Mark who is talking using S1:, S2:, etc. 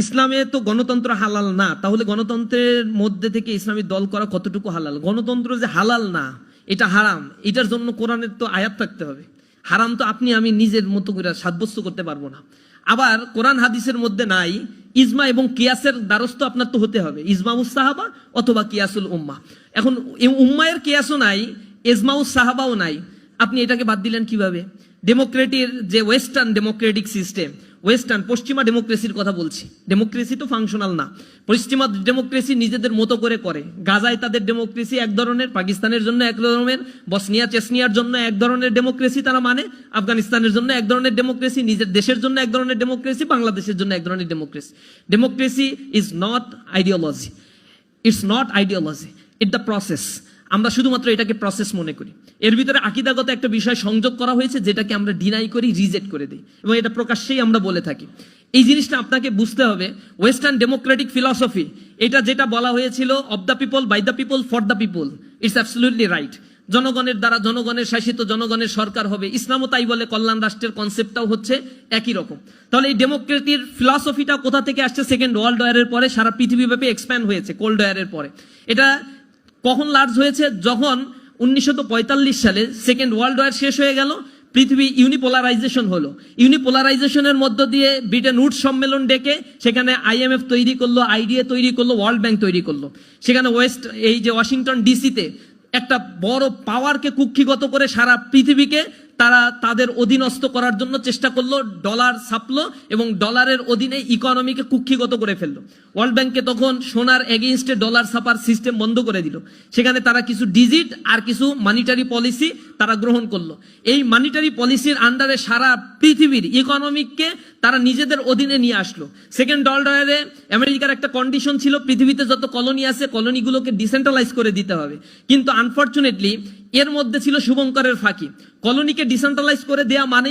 S1: ইসলামে তো গণতন্ত্র হালাল না, তাহলে গণতন্ত্রের মধ্যে থেকে ইসলামী দল করা কতটুকু হালাল? গণতন্ত্র যে হালাল না, এটা হারাম। এটার জন্য কোরআনের তো আয়াত থাকতে হবে। হারাম তো আপনি, আমি নিজের মতো করে সাব্যস্ত করতে পারব না। আবার কোরআন হাদিসের মধ্যে নাই, ইজমা এবং কিয়াসের দ্বারস্থ আপনার তো হতে হবে। ইজমাউস সাহাবা অথবা কিয়াসুল উম্মা। এখন উম্মায়ের কিয়াসও নাই ইজমাউস সাহাবাও নাই। আপনি এটাকে বাদ দিলেন কীভাবে? ডেমোক্রেটির যে ওয়েস্টার্ন ডেমোক্রেটিক সিস্টেম ওয়েস্টার্ন পশ্চিমা ডেমোক্রেসির কথা বলছি। ডেমোক্রেসি তো ফাংশনাল না। পশ্চিমা ডেমোক্রেসি নিজেদের মতো করে করে। গাজায় তাদের ডেমোক্রেসি এক ধরনের, পাকিস্তানের জন্য এক ধরনের, বসনিয়া, চেসনিয়ার জন্য এক ধরনের ডেমোক্রেসি তারা মানে আফগানিস্তানের জন্য এক ধরনের ডেমোক্রেসি নিজের দেশের জন্য এক ধরনের ডেমোক্রেসি বাংলাদেশের জন্য এক ধরনের democracy democracy is not ideology it's not ideology it the process আমরা শুধুমাত্র এটাকে প্রসেস মনে করি। এর ভিতরে আকিদাগত একটা বিষয় সংযোগ করা হয়েছে, যেটাকে আমরা ডিনাই করি রিজেক্ট করে দিই। এবং এটা প্রকাশ্যেই আমরা বলে থাকি। এই জিনিসটা আপনাকে বুঝতে হবে ওয়েস্টার্ন ডেমোক্রেটিক ফিলসফি এটা যেটা বলা হয়েছিল of the people by the people for the people it's absolutely right জনগণের দ্বারা জনগণের শাসিত জনগণের সরকার হবে। ইসলামও তাই বলে, কল্যাণ রাষ্ট্রের কনসেপ্টটাও হচ্ছে একই রকম। তাহলে এই ডেমোক্রেটির ফিলসফিটা কোথা থেকে আসছে? সেকেন্ড ওয়ার্ল্ড ওয়ারের পরে সারা পৃথিবীব্যাপী এক্সপ্যান্ড হয়েছে কোল্ড ওয়ারের পরে। এটা কখন লার্জ হয়েছে? যখন উনিশশো সালে সেকেন্ড ওয়ার্ল্ড ওয়ার শেষ হয়ে গেল, পৃথিবী ইউনিপোলারাইজেশন হলো। ইউনিপোলারাইজেশনের মধ্য দিয়ে ব্রিটেন উড সম্মেলন ডেকে সেখানে আইএমএফ তৈরি করল আইডিএ তৈরি করল ওয়ার্ল্ড ব্যাংক তৈরি করল। সেখানে ওয়েস্ট এই যে ওয়াশিংটন ডিসিতে একটা বড় পাওয়ারকে কুক্ষিগত করে সারা পৃথিবীকে তারা তাদের অধীনস্থ করার জন্য চেষ্টা করল ডলার ছাপলো এবং ডলারের অধীনে ইকোনমিকে কুক্ষিগত করে ফেলল। ওয়ার্ল্ড ব্যাংকে তখন সোনার এগেইনস্টে ডলার ছাপার সিস্টেম বন্ধ করে দিল। সেখানে তারা কিছু ডিজিট আর কিছু মানিটারি পলিসি তারা গ্রহণ করল। এই মানিটারি পলিসির আন্ডারে সারা পৃথিবীর ইকোনমিককে তারা নিজেদের অধীনে নিয়ে আসলো। সেকেন্ড ওয়ার্ল্ড ওয়ারে আমেরিকার একটা কন্ডিশন ছিল, পৃথিবীতে যত কলোনি আছে কলোনিগুলোকে ডিসেন্ট্রালাইজ করে দিতে হবে। কিন্তু আনফর্চুনেটলি এর মধ্যে ছিল শুভঙ্করের ফাঁকি। কলোনিকে ডিসেন্ট্রালাইজ করে দেওয়া মানে